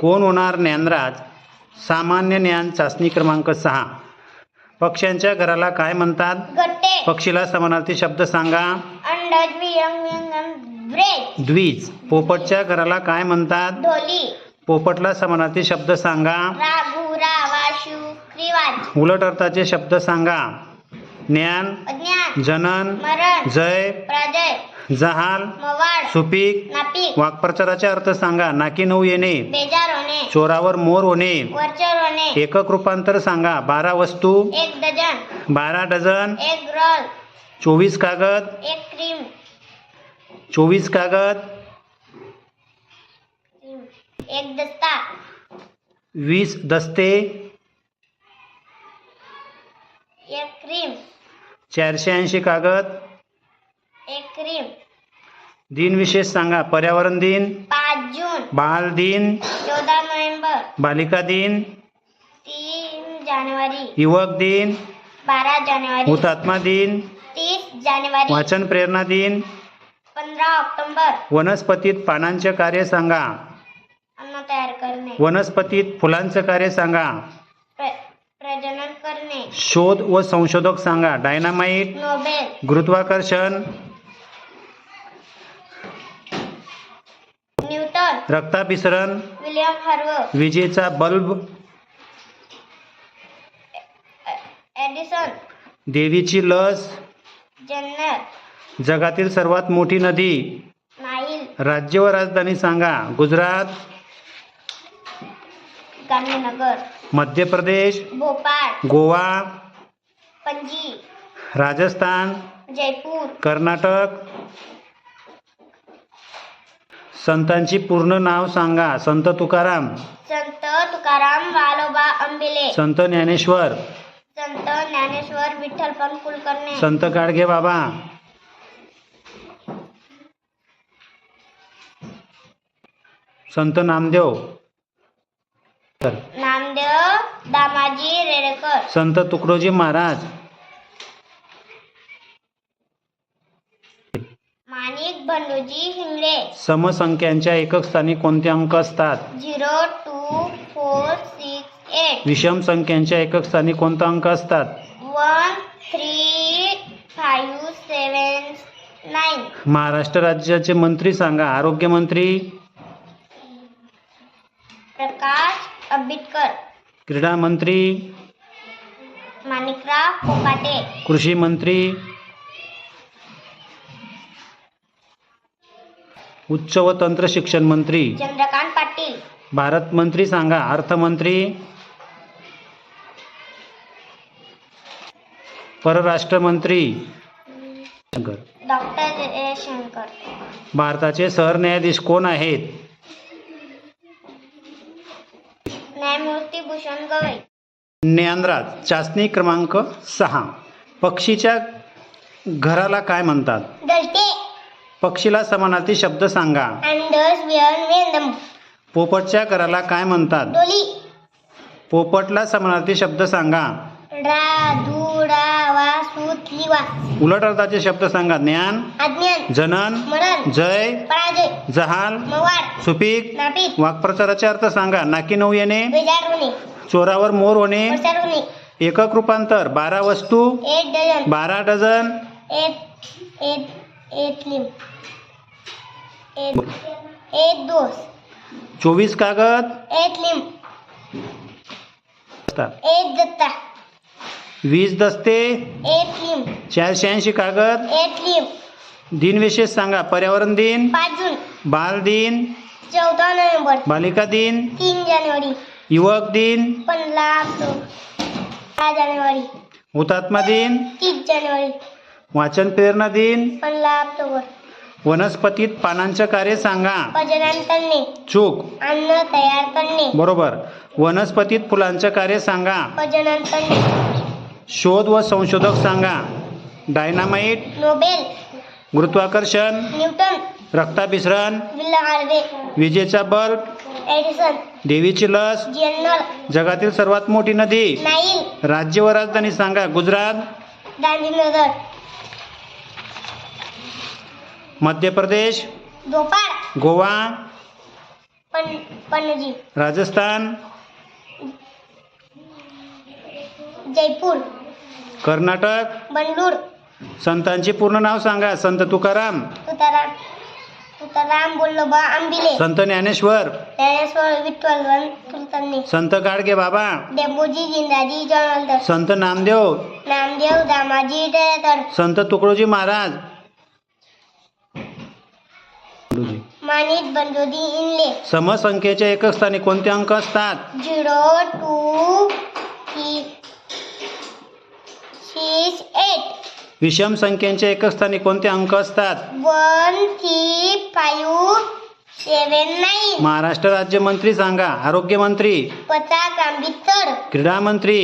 कोण होणार ज्ञानराज? सामान्य ज्ञान चाचणी क्रमांक सहा. पक्ष्यांच्या घराला काय म्हणतात? गट्टे. पक्षीला समानार्थी शब्द सांगा. अंडज वियंग वियंगम ब्रेड द्विज. पोपटच्या घराला काय म्हणतात? ढोली पोपटला समानार्थी शब्द सांगा. राघू रावा शिव क्रिवाज उलट अर्थाचे शब्द सांगा. ज्ञान अज्ञान. जनन मरण. जय. प्रजय. जहाल सुपीक नापिक वाक्प्रचाराचे अर्थ सांगा. नाकी नऊ येणे बेजार होणे चोरावर मोर होणे वरचर होणे एकक रूपांतर सांगा. बारा वस्तू एक डझन बारा डझन एक रोल चोवीस कागद एक क्रीम चोवीस कागद एक दस्ता वीस दस्ते एक क्रीम चारशे ऐंशी कागद क्रीम. दिन विशेष सांगा. पर्यावरण दिन. पाच जून. बाल दिन. चौदा नोव्हेंबर. बालिका दिन. तीन जानेवारी. युवक दिन. बारा जानेवारी. हुतात्मा दिन. तीस जानेवारी. वाचन प्रेरणा दिन. पंधरा ऑक्टोबर. वनस्पतीत पानांचे कार्य सांगा. अन्न तयार करणे. वनस्पतीत फुलांचं कार्य सांगा. प्र- प्रजनन करणे. शोध व संशोधक सांगा. डायनामाइट नोबेल गुरुत्वाकर्षण न्यूटन रक्ताभिसरण विलियम हार्व विजेचा बल्ब एडिसन. देवीची लस जन्नत. जगातील सर्वात मोठी नदी नाईल. राज्य व राजधानी सांगा गुजरात गांधीनगर. मध्य प्रदेश भोपाळ. गोवा पणजी. राजस्थान जयपूर. कर्नाटक संतांची पूर्ण नाव सांगा. संत तुकाराम. संत तुकाराम वालोबा अंबिले संत ज्ञानेश्वर. संत ज्ञानेश्वर विठ्ठलपंत कुलकर्णी. संत गाडगे बाबा. संत नामदेव. नामदेव दामाजी रेडकर. संत तुकडोजी महाराज. बंडूजी हिंगळे. समसंख्यांच्या एकक स्थानी कोणते अंक असतात? Zero two four six eight. विषम संख्यांच्या एकक स्थानी कोणता अंक असतात? One three five seven nine Maharashtra राज्याचे मंत्री सांगा. आरोग्यमंत्री प्रकाश आंबेडकर. क्रीडा मंत्री? माणिकराव कोकाटे. कृषी मंत्री? उच्च व तंत्र शिक्षण मंत्री. चंद्रकांत पाटील. भारत मंत्री सांगा अर्थमंत्री. परराष्ट्र मंत्री शंकर. डॉक्टर जयशंकर भारताचे सरन्यायाधीश कोण आहेत? न्यायमूर्ती भूषण गवई ज्ञानराज चाचणी क्रमांक सहा. पक्षीच्या घराला काय म्हणतात? पक्षीला समानार्थी शब्द सांगा. पोपटच्या घराला काय म्हणतात? डोली. पोपटला समानार्थी शब्द सांगा. उलट अर्थाचे शब्द सांगा. ज्ञान अज्ञान. जनन मरण जय पराजय. जहाल सुपीक नापीक. वाक्प्रचाराचे अर्थ सांगा. नाकी नऊ येणे बेजार होणे. चोरावर मोर होणे प्रसार होणे. एकक रूपांतर बारा वस्तू एक डझन. बारा डझन एक एक एक लिम. एक एक दोस. चोवीस कागद. एक लिम. असतात. एक दत्ता वीस दस्ते. एक लिम. चारशे ऐंशी कागद. एक लिम. दिनविशेष सांगा. पर्यावरण दिन. पाच जून. बाल दिन. चौदा नोव्हेंबर. बालिका दिन. तीन जानेवारी. युवक दिन. पंधरा ऑक्टोबर. सहा जानेवारी. हुतात्मा दिन. तीस जानेवारी. वाचन प्रेरणा दिन. पंधरा ऑक्टोबर वनस्पतीत पानांचं कार्य सांगा. प्रजनन करणे. चूक. अन्न तयार करणे. बरोबर. वनस्पतीत फुलांचं कार्य सांगा. प्रजनन करणे. शोध व संशोधक सांगा. डायनामाइट नोबेल गुरुत्वाकर्षण. न्यूटन रक्ताभिसरण. हार्वे विजेचा बल्ब. एडिसन देवीची लस. जनरल जगातील सर्वात मोठी नदी. नाईल राज्य व राजधानी सांगा. गुजरात. गांधीनगर मध्य प्रदेश भोपाळ. गोवा पण पणजी. राजस्थान जयपूर. कर्नाटक. बंगळूर संतांचे पूर्ण नाव सांगा. संत तुकाराम. तुकाराम तुकाराम बोल्लोबा आंबिले. संत ज्ञानेश्वर. ज्ञानेश्वर विठ्ठल संत गाडगे बाबा. डेबोजी जिंदाजी जॉनल्दर संत नामदेव. नामदेव दामाजी संत तुकडोजी महाराज. माणिक बंजोदी इनले. समसंख्येच्या एकक स्थानी कोणते अंक असतात? झिरो टू सिक्स एट विषम संख्येच्या एकक स्थानी कोणते अंक असतात? One three five seven nine Maharashtra राज्यमंत्री सांगा. आरोग्यमंत्री पचास आंबेडकर. क्रीडा मंत्री.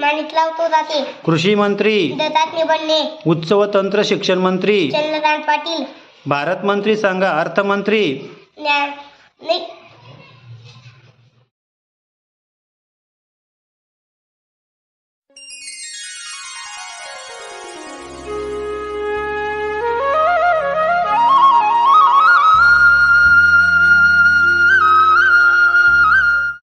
माणिकराव तोराते कृषी मंत्री. दत्तात निबंडे उच्च व तंत्र शिक्षण मंत्री. चंद्रकांत पाटील. भारत मंत्री सांगा अर्थमंत्री?